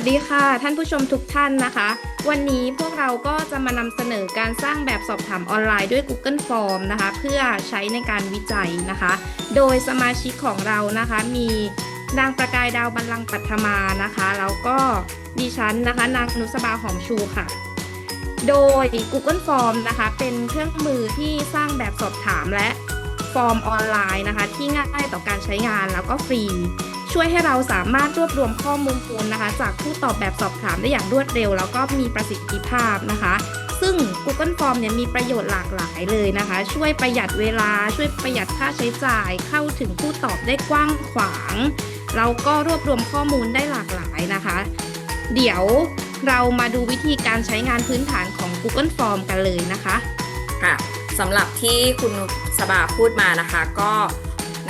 สดีค่ะ ท่านผู้ชมทุกท่านนะคะ วันนี้พวกเราก็จะมานำเสนอการสร้างแบบสอบถามออนไลน์ด้วย Google Form นะคะ เพื่อใช้ในการวิจัยนะคะ โดยสมาชิกของเรานะคะมีนางประกายดาวบัลลังก์ปัทมานะคะ แล้วก็ดิฉันนะคะ นางนุสบาหอมชูค่ะ โดย Google Form นะคะ เป็นเครื่องมือที่สร้างแบบสอบถามและฟอร์มออนไลน์นะคะ ที่ง่ายต่อการใช้งานแล้วก็ฟรี ช่วยให้เราสามารถรวบรวมข้อมูลนะคะ จากผู้ตอบแบบสอบถามได้อย่างรวดเร็ว แล้วก็มีประสิทธิภาพนะคะ ซึ่ง Google Form เนี่ยมีประโยชน์หลากหลายเลยนะคะ ช่วยประหยัดเวลา ช่วยประหยัดค่าใช้จ่าย เข้าถึงผู้ตอบได้กว้างขวางแล้วก็รวบรวมข้อมูลได้หลากหลายนะคะ เดี๋ยวเรามาดูวิธีการใช้งานพื้นฐานของ Google Form กันเลยนะคะ ค่ะสำหรับที่คุณสบาพูดมานะคะก็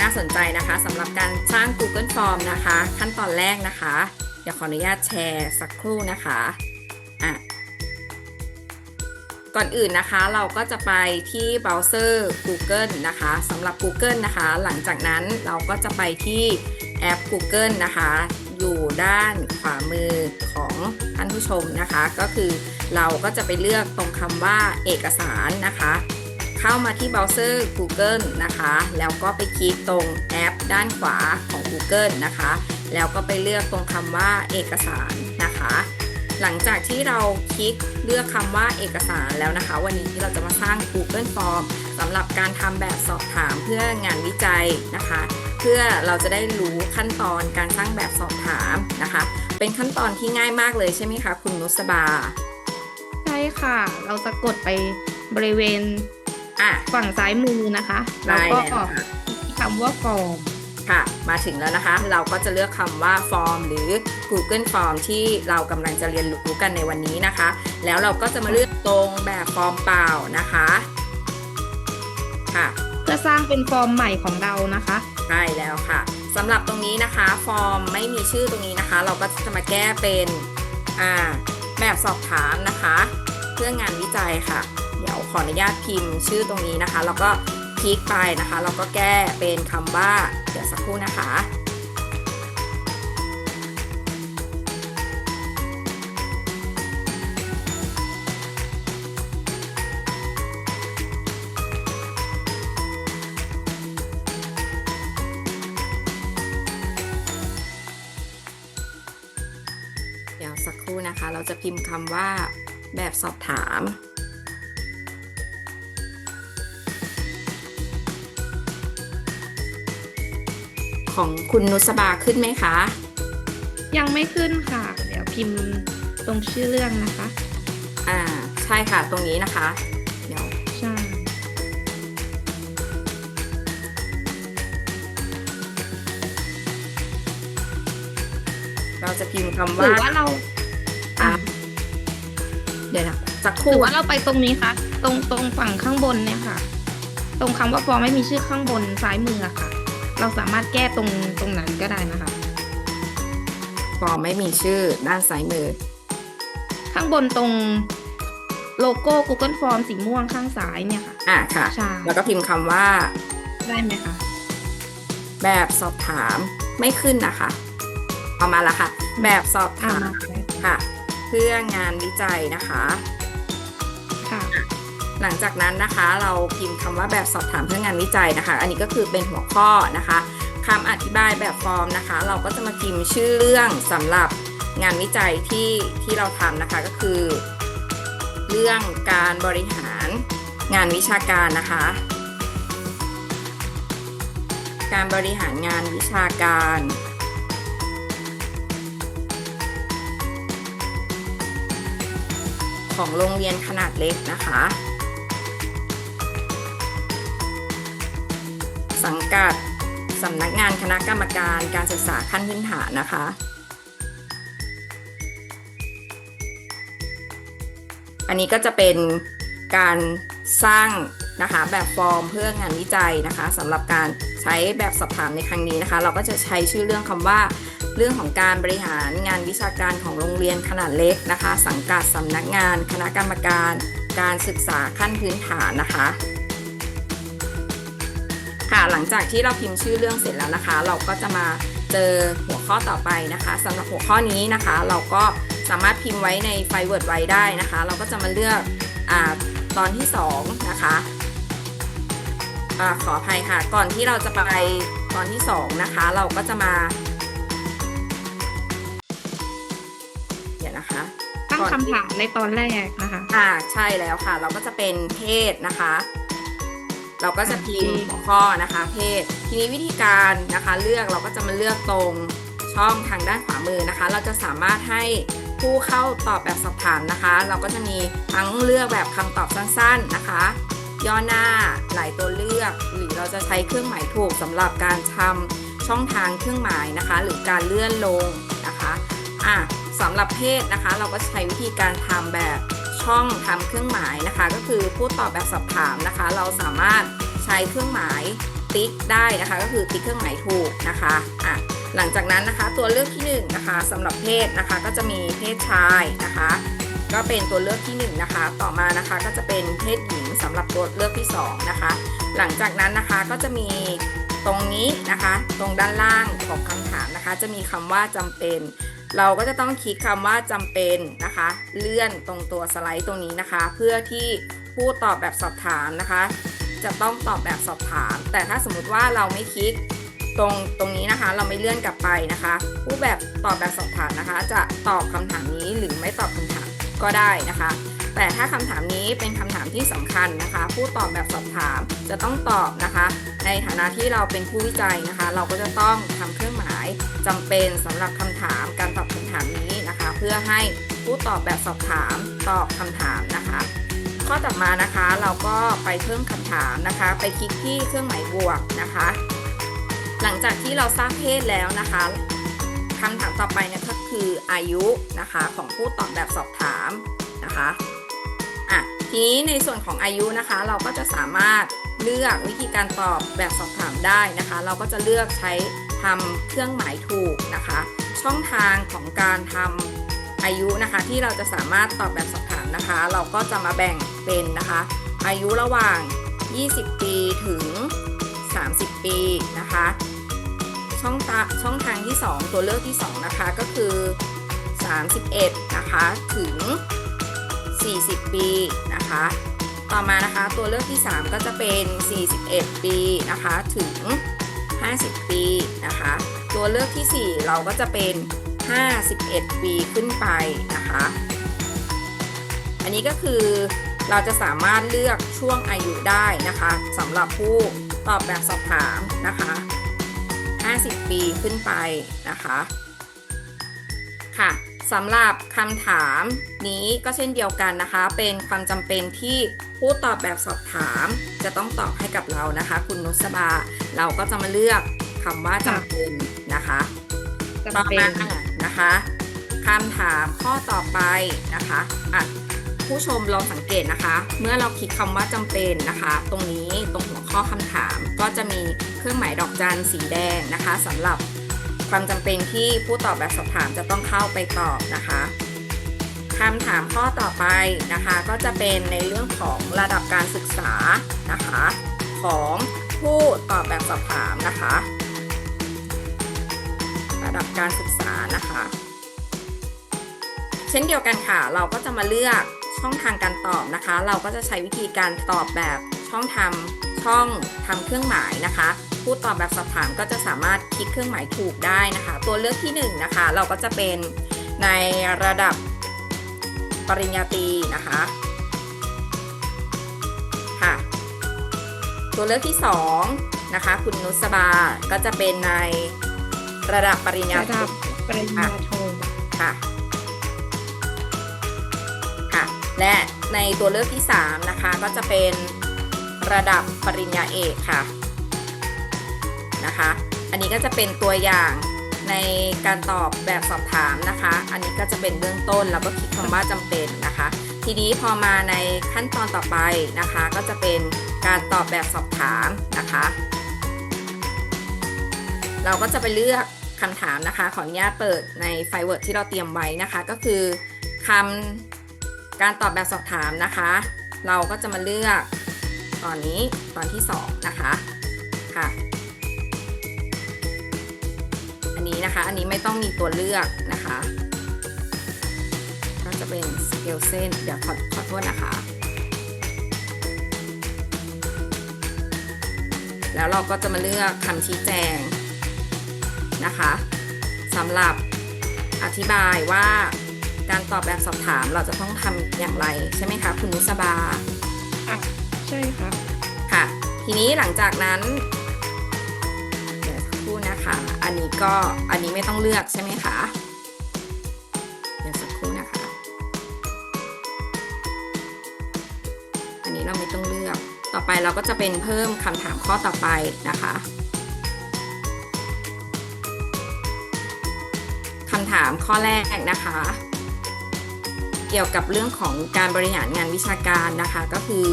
น่าสนใจนะคะสำหรับการสร้าง Google Form นะคะ ขั้นตอนแรกนะคะ เดี๋ยวขออนุญาตแชร์สักครู่นะคะอะก่อนอื่นนะคะเราก็จะไปที่เบราว์เซอร์ Google นะคะสำหรับ Google นะคะ หลังจากนั้นเราก็จะไปที่แอป Google นะคะ อยู่ด้านขวามือของท่านผู้ชมนะคะ ก็คือเราก็จะไปเลือกตรงคำว่าเอกสารนะคะ เข้ามาที่เบราว์เซอร์ Google นะคะ แล้วก็ไปคลิกตรงแอปด้านขวาของ Google นะคะ แล้วก็ไปเลือกตรงคำว่าเอกสารนะคะ หลังจากที่เราคลิกเลือกคำว่าเอกสารแล้วนะคะ วันนี้ที่เราจะมาสร้าง Google Form สำหรับการทำแบบสอบถามเพื่องานวิจัยนะคะ เพื่อเราจะได้รู้ขั้นตอนการสร้างแบบสอบถามนะคะ เป็นขั้นตอนที่ง่ายมากเลยใช่ไหมคะ คุณนุสบาใช่ค่ะ เราจะกดไปบริเวณ อะฝั่งซ้ายมือนะคะได้แล้วแล้วก็ค่ะที่คำว่า Form ค่ะ มาถึงแล้วนะคะ เราก็จะเลือกคำว่า Form หรือ Google Form ที่เรากำลังจะเรียนรู้กันในวันนี้นะคะ แล้วเราก็จะมาเลือกตรงแบบฟอร์มเปล่านะคะ ค่ะ เพื่อสร้างเป็นฟอร์มใหม่ของเรานะคะใช่แล้วค่ะสำหรับตรงนี้นะคะ ฟอร์มไม่มีชื่อตรงนี้นะคะ เราก็จะมาแก้เป็นอ่าแบบสอบถามนะคะ เพื่องานวิจัยค่ะเดี๋ยว ขออนุญาตพิมพ์ชื่อตรงนี้นะคะ แล้วก็คลิกไปนะคะเราก็แก้เป็นคำว่า เดี๋ยวสักครู่นะคะเดี๋ยวสักครู่นะคะ เราจะพิมพ์คำว่าแบบสอบถาม ของคุณนุสบาขึ้นไหมคะ ยังไม่ขึ้นค่ะ เดี๋ยวพิมพ์ตรงชื่อเรื่องนะคะ อ่าใช่ค่ะตรงนี้นะคะ เดี๋ยวใช่เราจะพิมพ์คำหรืว่าอว่าเราอะเดี๋ยวนะสักคหรู่รือว่าเราไปตรงนี้ค่ะตรงตรงฝั่งข้างบนเนี่ยค่ะ ตรงคำว่าฟอร์มไม่มีชื่อข้างบนซ้ายมืออะค่ะ เราสามารถแก้ตรงตรงนั้นก็ได้นะคะฟอร์มไม่มีชื่อด้านซ้ายมือ ข้างบนตรงโลโก้ Google Form สีม่วงข้างซ้ายเนี่ยค่ะ อะค่ะใช่แล้วก็พิมพ์คำว่า ได้ไหมคะ แบบสอบถามไม่ขึ้นนะคะ เอามาละค่ะ แบบสอบอ่าถามมาค่ะ เพื่องานวิจัยนะคะค่ะ หลังจากนั้นนะคะ เราพิมพ์คำว่าแบบสอบถามเพื่องานวิจัยนะคะ อันนี้ก็คือเป็นหัวข้อนะคะคำอธิบายแบบฟอร์มนะคะ เราก็จะมาพิมพ์ชื่อเรื่องสำหรับงานวิจัยที่ที่เราทำนะคะก็คือ เรื่องการบริหารงานวิชาการนะคะ การบริหารงานวิชาการ ของโรงเรียนขนาดเล็กนะคะ สังกัดสำนักงานคณะกรรมการการศึกษาขั้นพื้นฐานนะคะ อันนี้ก็จะเป็นการสร้างนะคะแบบฟอร์มเพื่องานวิจัยนะคะสำหรับการใช้แบบสอบถามในครั้งนี้นะคะ เราก็จะใช้ชื่อเรื่องคำว่า เรื่องของการบริหารงานวิชาการของโรงเรียนขนาดเล็กนะคะ สังกัดสำนักงาน คณะกรรมการ การศึกษาขั้นพื้นฐานนะคะ ค่ะหลังจากที่เราพิมพ์ชื่อเรื่องเสร็จแล้วนะคะ เราก็จะมาเจอหัวข้อต่อไปนะคะสำหรับหัวข้อนี้นะคะ เราก็สามารถพิมพ์ไว้ในไฟล์ Word ไว้ได้นะคะ เราก็จะมาเลือกอาตอนที่ 2 นะคะอาขออภัยค่ะ ก่อนที่เราจะไปตอนที่ 2 นะคะ เราก็จะมาเดี๋ยวนะคะตั้งคำถามในตอนแรกนะคะ อ่าใช่แล้วค่ะ เราก็จะเป็นเพศนะคะ เราก็จะพิมพ์โอเคหัวข้อนะคะเพศ ทีนี้วิธีการนะคะเลือกเราก็จะมาเลือกตรงช่องทางด้านขวามือนะคะ เราจะสามารถให้ผู้เข้าตอบแบบสอบถามนะคะ เราก็จะมีทั้งเลือกแบบคำตอบสั้นๆนะคะ ย่อหน้าหลายตัวเลือก หรือเราจะใช้เครื่องหมายถูกสำหรับการทำช่องทางเครื่องหมายนะคะ หรือการเลื่อนลงนะคะอะสำหรับเพศนะคะ เราก็ใช้วิธีการทำแบบ ช่องทำเครื่องหมายนะคะ ก็คือผู้ตอบแบบสอบถามนะคะ เราสามารถใช้เครื่องหมายติ๊กได้นะคะ ก็คือติ๊กเครื่องหมายถูกนะคะอะหลังจากนั้นนะคะตัวเลือกที่หนึ่งนะคะสำหรับเพศนะคะก็จะมีเพศชายนะคะ ก็เป็นตัวเลือกที่1นงนะคะ ต่อมานะคะก็จะเป็นเพศหญิงสำหรับตัวเลือกที่2นะคะ หลังจากนั้นนะคะก็จะมีตรงนี้นะคะ ตรงด้านล่างของคำถามนะคะ จะมีคำว่าจำเป็น เราก็จะต้องคลิกคำว่าจำเป็นนะคะ เลื่อนตรงตัวสไลด์ตรงนี้นะคะ เพื่อที่ผู้ตอบแบบสอบถามนะคะ จะต้องตอบแบบสอบถาม แต่ถ้าสมมุติว่าเราไม่คลิกตรงตรงนี้นะคะ เราไม่เลื่อนกลับไปนะคะ ผู้แบบตอบแบบสอบถามนะคะ จะตอบคำถามนี้หรือไม่ตอบคำถาม ก็ได้นะคะ แต่ถ้าคำถามนี้เป็นคำถามที่สำคัญนะคะ ผู้ตอบแบบสอบถามจะต้องตอบนะคะ ในฐานะที่เราเป็นผู้วิจัยนะคะ เราก็จะต้องทำเครื่องหมายจำเป็นสำหรับคำถามการตอบคำถามนี้นะคะ เพื่อให้ผู้ตอบแบบสอบถามตอบคำถามนะคะ ข้อต่อมานะคะเราก็ไปเพิ่มคำถามนะคะ ไปคลิกที่เครื่องหมายบวกนะคะ หลังจากที่เราสร้างเพศแล้วนะคะ คำถามต่อไปนี่ยก็คืออายุนะคะของผู้ตอบแบบสอบถามนะคะอะทีนี้ในส่วนของอายุนะคะ เราก็จะสามารถเลือกวิธีการตอบแบบสอบถามได้นะคะ เราก็จะเลือกใช้ทำเครื่องหมายถูกนะคะ ช่องทางของการทำอายุนะคะ ที่เราจะสามารถตอบแบบสอบถามนะคะ เราก็จะมาแบ่งเป็นนะคะ อายุระหว่าง 20 ปีถึง 30 ปีนะคะ ช่องตาช่องทางที่ 2 ตัวเลือกที่ 2 นะคะก็คือ 31 นะคะถึง 40 ปีนะคะ ต่อมานะคะตัวเลือกที่ 3 ก็จะเป็น 41 ปีนะคะถึง 50 ปีนะคะ ตัวเลือกทีสี่4 เราก็จะเป็น 51 ปีขึ้นไปนะคะ อันนี้ก็คือเราจะสามารถเลือกช่วงอายุได้นะคะสำหรับผู้ตอบแบบสอบถามนะคะ 50 ปีขึ้นไปนะคะค่ะสำหรับคำถามนี้ก็เช่นเดียวกันนะคะ เป็นความจำเป็นที่ผู้ตอบแบบสอบถาม จะต้องตอบให้กับเรานะคะ คุณนุสบา เราก็จะมาเลือกคำว่าจำเป็นนะคะต่อจำเป็มานนะคะคำถามข้อต่อไปนะคะอะ ผู้ชมลองสังเกตนะคะ เมื่อเราคลิกคำว่าจำเป็นนะคะ ตรงนี้ตรงหัวข้อคำถาม ก็จะมีเครื่องหมายดอกจันสีแดงนะคะสำหรับความจำเป็นที่ผู้ตอบแบบสอบถามจะต้องเข้าไปตอบนะคะคำถามข้อต่อไปนะคะ ก็จะเป็นในเรื่องของระดับการศึกษานะคะ ของผู้ตอบแบบสอบถามนะคะ ระดับการศึกษานะคะ เช่นเดียวกันค่ะ เราก็จะมาเลือก ช่องทางการตอบนะคะ เราก็จะใช้วิธีการตอบแบบช่องทำช่องทำเครื่องหมายนะคะ ผู้ตอบแบบสอบถามก็จะสามารถคลิกเครื่องหมายถูกได้นะคะ ตัวเลือกที่1นงนะคะ เราก็จะเป็นในระดับปริญญาตรีนะคะค่ะ ตัวเลือกที่2นะคะ คุณนุสบาก็จะเป็นในระดับปริญญาระโทดับปริญญาโทค่ะ และในตัวเลือกที่ 3 นะคะก็จะเป็นระดับปริญญาเอกค่ะนะคะ อันนี้ก็จะเป็นตัวอย่างในการตอบแบบสอบถามนะคะ อันนี้ก็จะเป็นเบื้องต้นแล้วก็คลิกคำว่าจำเป็นนะคะ ทีนี้พอมาในขั้นตอนต่อไปนะคะ ก็จะเป็นการตอบแบบสอบถามนะคะ เราก็จะไปเลือกคำถามนะคะ ขออนุญาตเปิดในไฟล์ Word ที่เราเตรียมไว้นะคะ ก็คือคำ การตอบแบบสอบถามนะคะ เราก็จะมาเลือกตอนนี้ตอนที่ 2 นะคะค่ะ อันนี้นะคะอันนี้ไม่ต้องมีตัวเลือกนะคะ ก็จะเป็นสเกลเส้นเดี๋ยวขอขอโทษนะคะ แล้วเราก็จะมาเลือกคำชี้แจงนะคะสำหรับอธิบายว่า การตอบแบบสอบถามเราจะต้องทำอย่างไรใช่ไหมคะคุณนุสบาอะใช่ค่ะค่ะ ทีนี้หลังจากนั้นเดี๋ยวสักครู่นะคะ อันนี้ก็อันนี้ไม่ต้องเลือกใช่ไหมคะเดี๋ยวสักครู่นะคะ อันนี้เราไม่ต้องเลือกต่อไปเราก็จะเป็นเพิ่มคำถามข้อต่อไปนะคะคำถามข้อแรกนะคะ เกี่ยวกับเรื่องของการบริหารงานวิชาการนะคะก็คือ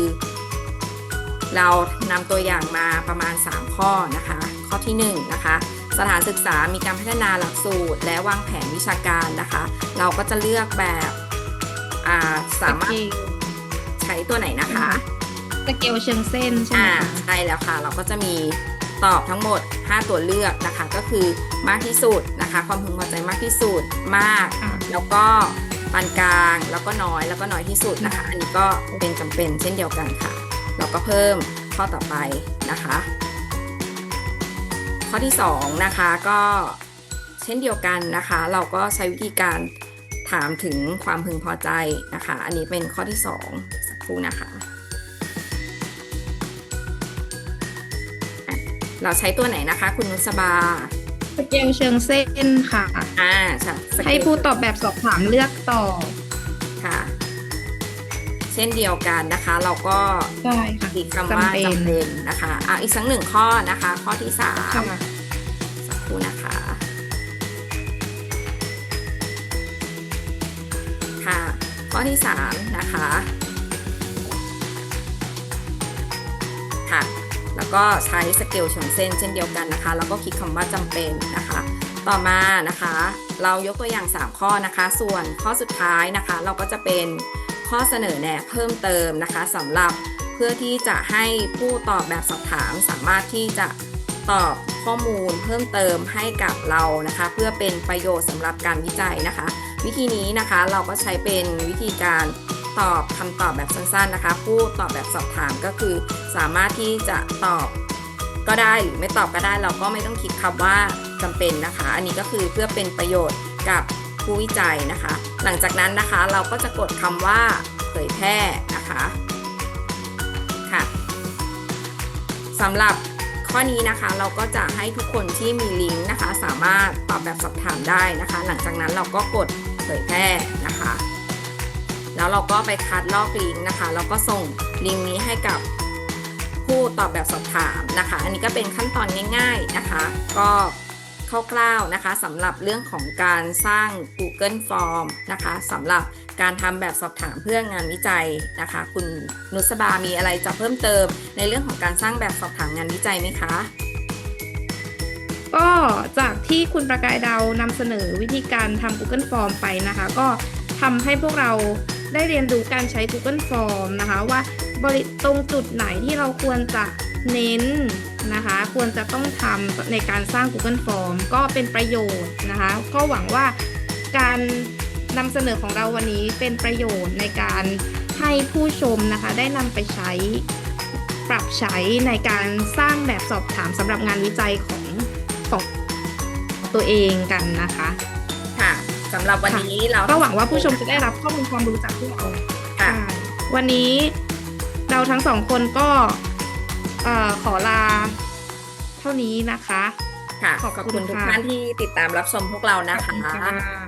เรานำตัวอย่างมาประมาณ 3 ข้อนะคะ ข้อที่1นะคะสถานศึกษามีการพัฒนาหลักสูตร และวางแผนวิชาการนะคะ เราก็จะเลือกแบบอ่าสามารถใช้ตัวไหนนะคะสเกลเชิงเส้นใช่ไหมอ่าคะใช่แล้วค่ะ เราก็จะมีตอบทั้งหมด 5 ตัวเลือกนะคะ ก็คือมากที่สุดนะคะ ความพึงพอใจมากที่สุดมากอะแล้วก็ ปานกลาง แล้วก็น้อยแล้วก็น้อยที่สุดนะคะ อันนี้ก็เป็นจำเป็นเช่นเดียวกันค่ะ เราก็เพิ่มข้อต่อไปนะคะ ข้อที่2นะคะก็เช่นเดียวกันนะคะ เราก็ใช้วิธีการถามถึงความพึงพอใจนะคะ อันนี้เป็นข้อที่ 2 สักครู่นะคะอะเราใช้ตัวไหนนะคะ คุณนุสบา สเกลเชิงเส้นค่ะ อ่าใช่สเกลให้ผู้ตอบแบบสอบถามเลือกตอบค่ะ เช่นเดียวกันนะคะ เราก็ได้ค่ะอีกคำว่าจำเป็นจำเป็นนะคะอะอีกสักหนึ่งข้อนะคะ ข้อที่สามค่ะสักครู่นะคะ ค่ะ ข้อที่สามนะคะค่ะ ก็ใช้สเกลชนเส้นเช่นเดียวกันนะคะ แล้วก็คลิกคำว่าจำเป็นนะคะ ต่อมานะคะ เรายกตัวอย่าง 3 ข้อนะคะ ส่วนข้อสุดท้ายนะคะ เราก็จะเป็นข้อเสนอแนะเพิ่มเติมนะคะสำหรับเพื่อที่จะให้ผู้ตอบแบบสอบถามสามารถที่จะตอบข้อมูลเพิ่มเติมให้กับเรานะคะ เพื่อเป็นประโยชน์สำหรับการวิจัยนะคะ วิธีนี้นะคะเราก็ใช้เป็นวิธีการ ตอบคำตอบแบบสั้นๆนะคะ ผู้ตอบแบบสอบถามก็คือ สามารถที่จะตอบก็ได้หรือไม่ตอบก็ได้เราก็ไม่ต้องคิดคำว่าจำเป็นนะคะ อันนี้ก็คือเพื่อเป็นประโยชน์กับผู้วิจัยนะคะ หลังจากนั้นนะคะเราก็จะกดคำว่าเผยแพร่นะคะค่ะสำหรับข้อนี้นะคะเราก็จะให้ทุกคนที่มีลิงก์นะคะ สามารถตอบแบบสอบถามได้นะคะ หลังจากนั้นเราก็กดเผยแพร่นะคะ แล้วเราก็ไปคัดลอกลิงก์นะคะ แล้วก็ส่งลิงก์นี้ให้กับผู้ตอบแบบสอบถามนะคะ อันนี้ก็เป็นขั้นตอนง่าย ๆนะคะ ก็คร่าวๆนะคะสำหรับเรื่องของการสร้าง Google Form นะคะสำหรับการทำแบบสอบถามเพื่องานวิจัยนะคะ คุณนุสบามีอะไรจะเพิ่มเติม ในเรื่องของการสร้างแบบสอบถามงานวิจัยไหมคะก็จากที่คุณประกายดาวนำเสนอวิธีการทำ Google Form ไปนะคะ ก็ทำให้พวกเรา ได้เรียนรู้การใช้ Google Form นะคะว่าบริตรงจุดไหนที่เราควรจะเน้นนะคะ ควรจะต้องทำในการสร้าง Google Form ก็เป็นประโยชน์นะคะ ก็หวังว่าการนำเสนอของเราวันนี้เป็นประโยชน์ในการให้ผู้ชมนะคะได้นำไปใช้ปรับใช้ในการสร้างแบบสอบถามสำหรับงานวิจัยของของตัวเองกันนะคะค่ะ สำหรับวันนี้เราก็หวังว่าผู้ชมจะได้รับข้อมูลความรู้จากพวกเราค่ะใช่วันนี้เราทั้งสองคนก็เอ่อขอลาเท่านี้นะคะ ค่ะขอบคุณขอบคุณทุกค่ะท่านที่ติดตามรับชมพวกเรานะขอบคะณค่ะ